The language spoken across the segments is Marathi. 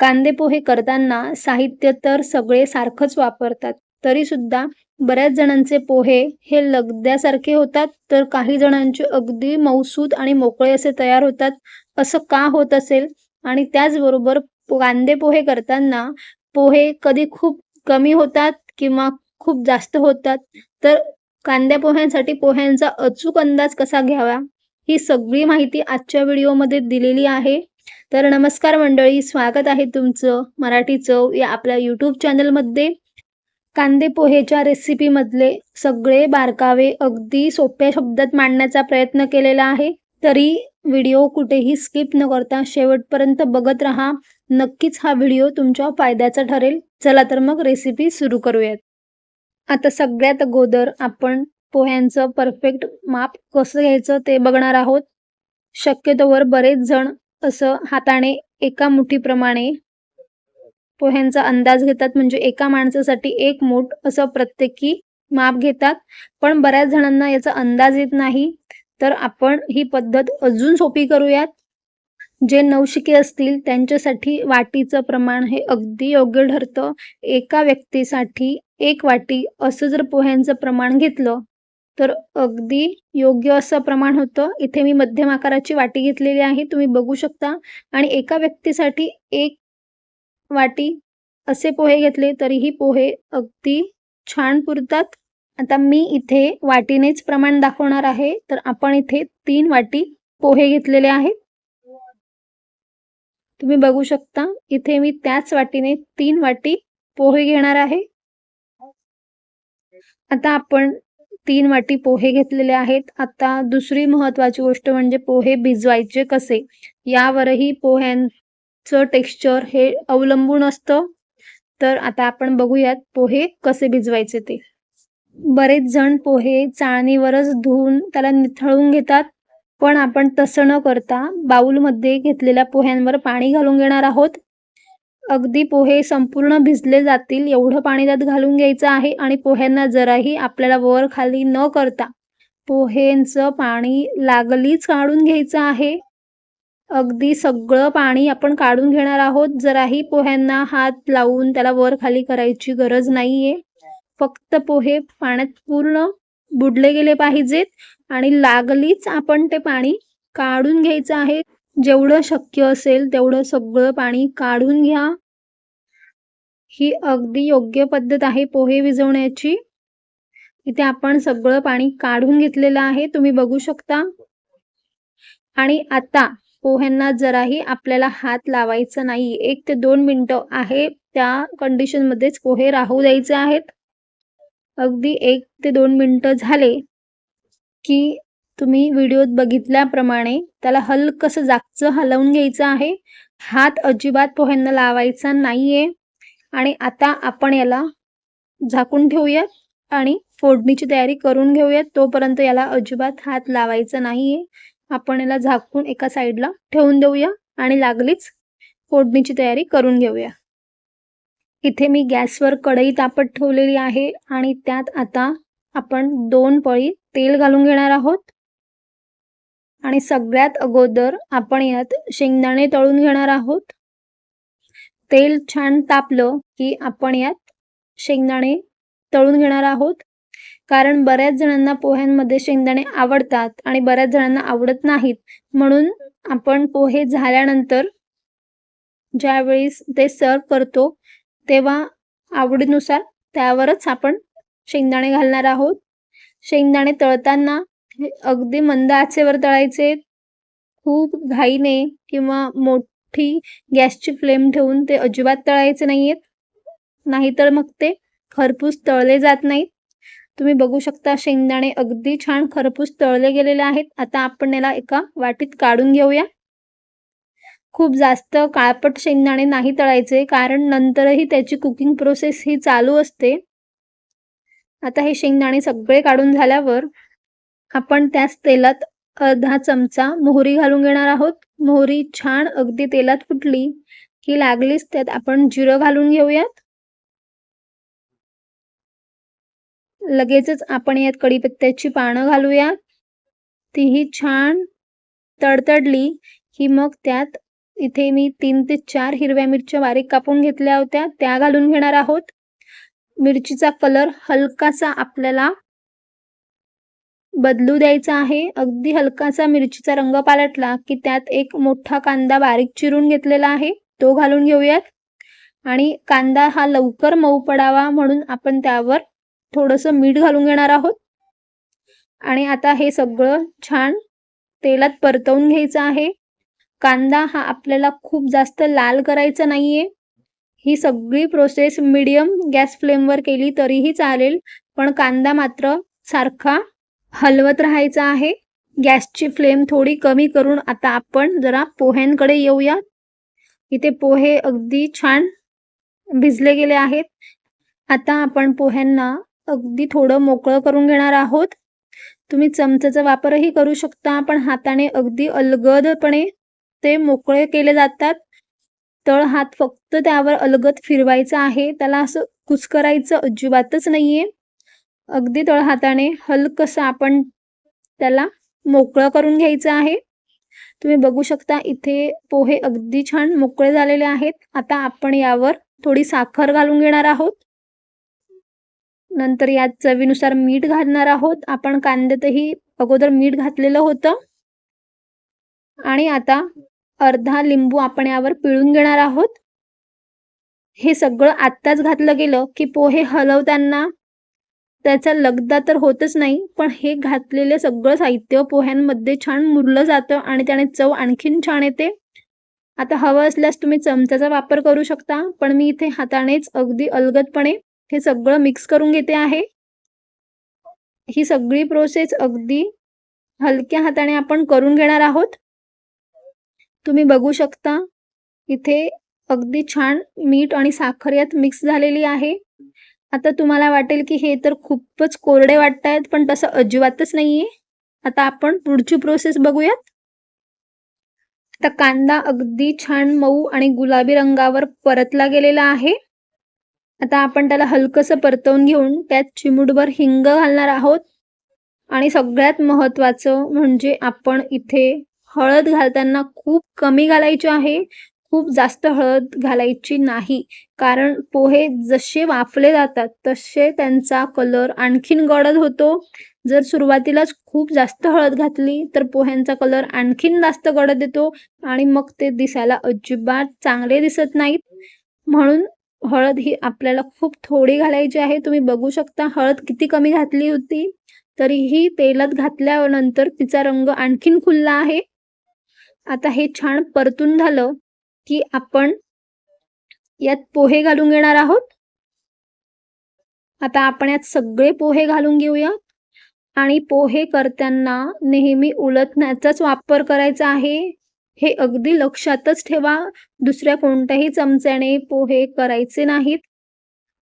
कांदे पोहे करताना साहित्य तर सगळे सारखंच वापरतात. तरी सुद्धा बऱ्याच जणांचे पोहे हे लगद्यासारखे होतात तर काही जणांचे अगदी मऊसूद आणि मोकळे असे तयार होतात असं का होत असेल? आणि त्याचबरोबर कांदे पोहे करताना पोहे कधी खूप कमी होतात किंवा खूप जास्त होतात? तर कांद्या पोह्यांसाठी पोह्यांचा अचूक अंदाज कसा घ्यावा? ही सगळी माहिती आजच्या व्हिडिओमध्ये दिलेली आहे. तर नमस्कार मंडळी स्वागत आहे तुमचं मराठी चव या आपल्या यूट्यूब चॅनलमध्ये कांदे पोहेच्या रेसिपीमधले सगळे बारकावे अगदी सोप्या शब्दात मांडण्याचा प्रयत्न केलेला आहे. तरी व्हिडिओ कुठेही स्किप न करता शेवटपर्यंत बघत राहा. नक्कीच हा व्हिडिओ तुमच्या फायद्याचा ठरेल. चला तर मग रेसिपी सुरू करूयात. आता सगळ्यात अगोदर आपण पोह्यांचं परफेक्ट माप कसं घ्यायचं ते बघणार आहोत. शक्यतोवर बरेच जण असं हाताने एका मुठीप्रमाणे पोह्यांचा अंदाज घेतात. म्हणजे एका माणसासाठी एक मूठ असं प्रत्येकी माप घेतात. पण बऱ्याच जणांना याचा अंदाज येत नाही. तर आपण ही पद्धत अजून सोपी करूयात. जे नवशिके असतील त्यांच्यासाठी वाटीचं प्रमाण हे अगदी योग्य ठरतं. एका व्यक्तीसाठी एक वाटी असं जर पोह्यांचं प्रमाण घेतलं तर अगदी योग्य असं प्रमाण होतं. इथे मी मध्यम आकाराची वाटी घेतलेली आहे. तुम्ही बघू शकता. आणि एका व्यक्तीसाठी एक वाटी असे पोहे घेतले तरीही पोहे अगदी छान पुरतात. आता मी इथे वाटीनेच प्रमाण दाखवणार आहे. तर आपण इथे तीन वाटी पोहे घेतलेले आहेत. तुम्ही बघू शकता. इथे मी त्याच वाटीने तीन वाटी पोहे घेणार आहे. आता आपण तीन वाटी पोहे घेतलेले आहेत. आता दुसरी महत्वाची गोष्ट म्हणजे पोहे भिजवायचे कसे? यावरही पोह्यांचं टेक्स्चर हे अवलंबून असतं. तर आता आपण बघूयात पोहे कसे भिजवायचे ते. बरेच जण पोहे चाळणीवरच धुवून त्याला निथळून घेतात. पण आपण तसं न करता बाउलमध्ये घेतलेल्या पोह्यांवर पाणी घालून घेणार आहोत. अगदी पोहे संपूर्ण भिजले जातील एवढं पाणी त्यात घालून घ्यायचं आहे आणि पोह्यांना जराही आपल्याला वर खाली न करता पोहेंचं पाणी लागलीच काढून घ्यायचं आहे. अगदी सगळं पाणी आपण काढून घेणार आहोत जराही पोह्यांना हात लावून त्याला वर खाली करायची गरज नाहीये. फक्त पोहे पाण्यात पूर्ण बुडले गेले पाहिजेत आणि लागलीच आपण ते पाणी काढून घ्यायचं आहे. जेवढं शक्य असेल तेवढं सगळं पाणी काढून घ्या. ही अगदी योग्य पद्धत आहे पोहे विजवण्याची इथे आपण सगळं पाणी काढून घेतलेलं आहे तुम्ही बघू शकता. आणि आता पोह्यांना जराही आपल्याला हात लावायचा नाही एक ते दोन मिनटं आहे त्या कंडिशन मध्येच पोहे राहू द्यायचे आहेत. अगदी एक ते दोन मिनिटं झाले की तुम्ही व्हिडिओत बघितल्याप्रमाणे त्याला हलकसं जागचं हलवून घ्यायचं आहे हात अजिबात पोह्यांना लावायचा नाहीये. आणि आता आपण याला झाकून ठेवूयात आणि फोडणीची तयारी करून घेऊयात तोपर्यंत याला अजिबात हात लावायचा नाहीये. आपण याला झाकून एका साईडला ठेवून देऊया आणि लागलीच फोडणीची तयारी करून घेऊया. इथे मी गॅसवर कढई तापत ठेवलेली आहे आणि त्यात आता आपण दोन पळी तेल घालून घेणार आहोत. आणि सगळ्यात अगोदर आपण यात शेंगदाणे तळून घेणार आहोत. तेल छान तापलं की आपण यात शेंगदाणे तळून घेणार आहोत. कारण बऱ्याच जणांना पोह्यांमध्ये शेंगदाणे आवडतात आणि बऱ्याच जणांना आवडत नाहीत. म्हणून आपण पोहे झाल्यानंतर ज्यावेळेस ते सर्व करतो तेव्हा आवडीनुसार त्यावरच आपण शेंगदाणे घालणार आहोत. शेंगदाणे तळताना अगदी मंद आचेवर तळायचे खूप घाईने किंवा मोठी गॅसची फ्लेम ठेवून ते अजिबात तळायचे नाहीयेत. नाहीतर मग ते खरपूस तळले जात नाहीत. तुम्ही बघू शकता शेंगदाणे अगदी छान खरपूस तळले गेलेले आहेत. आता आपण याला एका वाटीत काढून घेऊया. खूप जास्त काळपट शेंगदाणे नाही तळायचे कारण नंतरही त्याची कुकिंग प्रोसेस ही चालू असते. आता हे शेंगदाणे सगळे काढून झाल्यावर आपण त्याच तेलात अर्धा चमचा मोहरी घालून घेणार आहोत. मोहरी छान अगदी तेलात फुटली की लागलीच त्यात आपण जिरं घालून घेऊयात. लगेचच आपण यात कडीपत्त्याची पानं घालूया. तीही छान तडतडली की मग त्यात इथे मी तीन ते चार हिरव्या मिरच्या बारीक कापून घेतल्या होत्या. त्या घालून घेणार आहोत. मिरचीचा कलर हलकासा आपल्याला बदलू द्यायचा आहे. अगदी हलकासा मिरचीचा रंग पालटला की त्यात एक मोठा कांदा बारीक चिरून घेतलेला आहे. तो घालून घेऊयात. आणि कांदा हा लवकर मऊ पडावा म्हणून आपण त्यावर थोडंसं मीठ घालून घेणार आहोत. आणि आता हे सगळं छान तेलात परतवून घ्यायचं आहे. कांदा हा आपल्याला खूप जास्त लाल करायचा नाहीये. ही सगळी प्रोसेस मीडियम गॅस फ्लेमवर केली तरीही चालेल. पण कांदा मात्र सारखा हलवत राहायचा आहे. गॅसची फ्लेम थोडी कमी करून आता आपण जरा पोह्यांकडे येऊया. इथे पोहे अगदी छान भिजले गेले आहेत. आता आपण पोह्यांना अगदी थोडं मोकळं करून घेणार आहोत. तुम्ही चमच्याचा वापरही करू शकता पण हाताने अगदी अलगदपणे ते मोकळे केले जातात. तळ हात फक्त त्यावर अलगद फिरवायचा आहे. त्याला असं कुचकरायचं अजिबातच नाहीये. अगदी तळ हाताने हलकसं आपण त्याला मोकळं करून घ्यायचं आहे. तुम्ही बघू शकता इथे पोहे अगदी छान मोकळे झालेले आहेत. आता आपण यावर थोडी साखर घालून घेणार आहोत. नंतर यात चवीनुसार मीठ घालणार आहोत. आपण कांद्यातही अगोदर मीठ घातलेलं होतं. आणि आता अर्धा लिंबू आपण यावर पिळून घेणार आहोत. हे सगळं आत्ताच घातलं गेलं की पोहे हलवताना त्याचा लगदा तर होतच नाही पण हे घातलेले सगळं साहित्य पोह्यांमध्ये छान मुरलं जातं आणि त्याने चव आणखीन छान येते. आता हवं असल्यास तुम्ही चमच्याचा वापर करू शकता पण मी इथे हातानेच अगदी अलगदपणे हे सगळं मिक्स करून घेते आहे. ही सगळी प्रोसेस अगदी हलक्या हाताने आपण करून घेणार आहोत. तुम्ही बघू शकता इथे अगदी छान मीठ आणि साखर यात मिक्स झालेली आहे. आता तुम्हाला वाटेल की हे तर खूपच कोरडे वाटतायत पण तसं अजिबातच नाहीये. आता आपण पुढची प्रोसेस बघूयात. आता कांदा अगदी छान मऊ आणि गुलाबी रंगावर परतला गेलेला आहे. आता आपण त्याला हलकसं परतवून घेऊन त्यात चिमूटभर हिंग घालणार आहोत. आणि सगळ्यात महत्वाचं म्हणजे आपण इथे हळद घालताना खूप कमी घालायची आहे. खूप जास्त हळद घालायची नाही. कारण पोहे जसे वाफले जातात तसे त्यांचा कलर आणखीन गडद होतो. जर सुरुवातीलाच खूप जास्त हळद घातली तर पोह्यांचा कलर आणखीन जास्त गडद येतो आणि मग ते दिसायला अजिबात चांगले दिसत नाहीत. म्हणून हळद ही आपल्याला खूप थोडी घालायची आहे. तुम्ही बघू शकता हळद किती कमी घातली होती. तरीही तेलात घातल्यानंतर तिचा रंग आणखीन खुलला आहे. आता हे छान परतून झालं. की आपण यात पोहे घालून घेणार आहोत. आता आपण यात सगळे पोहे घालून घेऊया आणि पोहे करताना नेहमी उलटण्याचाच वापर करायचा आहे. हे अगदी लक्षातच ठेवा. दुसऱ्या कोणत्याही चमच्याने पोहे करायचे नाहीत.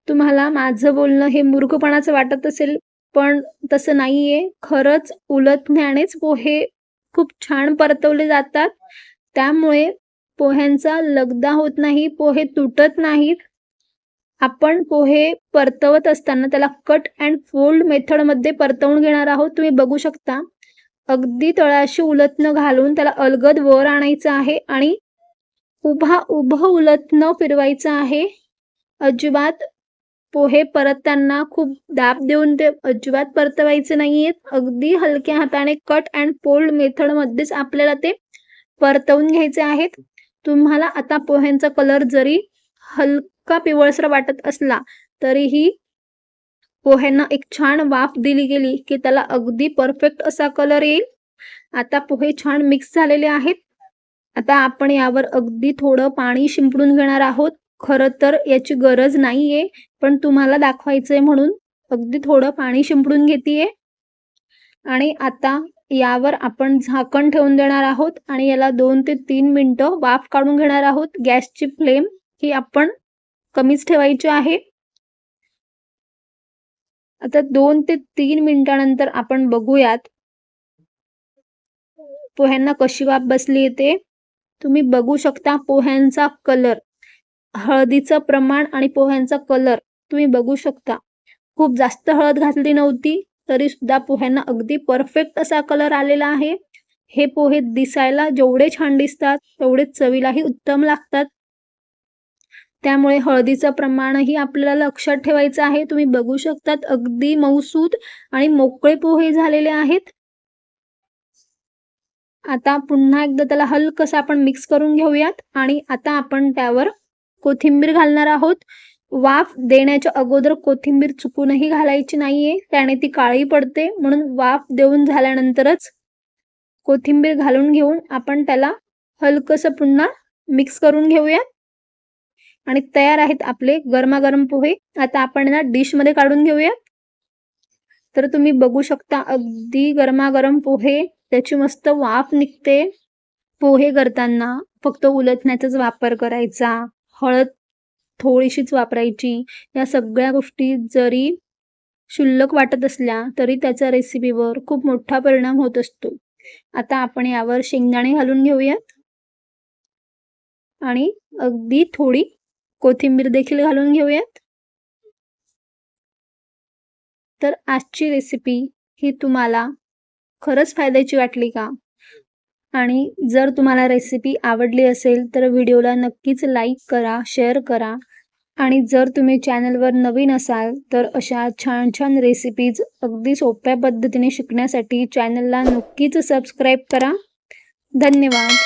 तुम्हाला माझं बोलणं हे मूर्खपणाचं वाटत असेल पण तसं नाहीये. खरंच उलटण्यानेच पोहे खूप छान परतवले जातात. त्यामुळे पोह्यांचा लगदा होत नाही पोहे तुटत नाहीत. आपण पोहे परतवत असताना त्याला कट अँड फोल्ड मेथडमध्ये परतवून घेणार आहोत. तुम्ही बघू शकता. अगदी तळाशी उलटणं घालून त्याला अलगद वर आणायचं आहे आणि उभा उभं उलटणं फिरवायचं आहे. अजिबात पोहे परतताना खूप दाब देऊन ते अजिबात परतवायचे नाहीयेत. अगदी हलक्या हाताने कट अँड फोल्ड मेथडमध्येच आपल्याला ते परतवून घ्यायचे आहेत. तुम्हाला आता पोह्यांचा कलर जरी हलका पिवळसर वाटत असला तरीही पोह्यांना एक छान वाफ दिली गेली की त्याला अगदी परफेक्ट असा कलर येईल. आता पोहे छान मिक्स झालेले आहेत. आता आपण यावर अगदी थोडं पाणी शिंपडून घेणार आहोत. खरं तर याची गरज नाहीये पण तुम्हाला दाखवायचंय म्हणून अगदी थोडं पाणी शिंपडून घेतीये. आणि आता यावर आपण झाकण ठेवून देणार आहोत आणि याला दोन ते तीन मिनिटं वाफ काढून घेणार आहोत. गॅसची फ्लेम ही आपण कमीच ठेवायची आहे. आता दोन ते तीन मिनिटानंतर आपण बघूयात पोह्यांना कशी वाफ बसली येते. तुम्ही बघू शकता पोह्यांचा कलर हळदीचं प्रमाण आणि पोह्यांचा कलर तुम्ही बघू शकता. खूप जास्त हळद घातली नव्हती. तरी सुद्धा पोह्यांना अगदी परफेक्ट असा कलर आलेला आहे. हे पोहे दिसायला जेवढे छान दिसतात तेवढे चवीलाही उत्तम लागतात. त्यामुळे हळदीचं प्रमाणही आपल्याला लक्षात ठेवायचं आहे. तुम्ही बघू शकतात अगदी मऊसूद आणि मोकळे पोहे झालेले आहेत. आता पुन्हा एकदा त्याला हलकसं आपण मिक्स करून घेऊयात आणि आता आपण त्यावर कोथिंबीर घालणार आहोत. वाफ देण्याच्या अगोदर कोथिंबीर चुकूनही घालायची नाहीये. त्याने ती काळी पडते. म्हणून वाफ देऊन झाल्यानंतरच कोथिंबीर घालून घेऊन आपण त्याला हलकसं पुन्हा मिक्स करून घेऊया आणि तयार आहेत आपले गरमागरम पोहे. आता आपण ना डिशमध्ये काढून घेऊया तर तुम्ही बघू शकता अगदी गरमागरम पोहे. त्याची मस्त वाफ निघते. पोहे करताना फक्त उलटण्याचाच वापर करायचा. हळद थोडीशीच वापरायची. या सगळ्या गोष्टी जरी शुल्लक वाटत असल्या तरी त्याचा रेसिपीवर खूप मोठा परिणाम होत असतो. आता आपण यावर शेंगदाणे घालून घेऊयात. आणि अगदी थोडी कोथिंबीर देखील घालून घेऊयात. तर आजची रेसिपी ही तुम्हाला खरंच फायद्याची वाटली का? आणि जर तुम्हाला रेसिपी आवडली असेल तर व्हिडिओला नक्कीच लाईक करा शेअर करा. आणि जर तुम्ही चॅनलवर नवीन असाल तर अशा छान छान रेसिपीज अगदी सोप्या पद्धतीने शिकण्यासाठी चॅनलला नक्कीच सबस्क्राईब करा. धन्यवाद.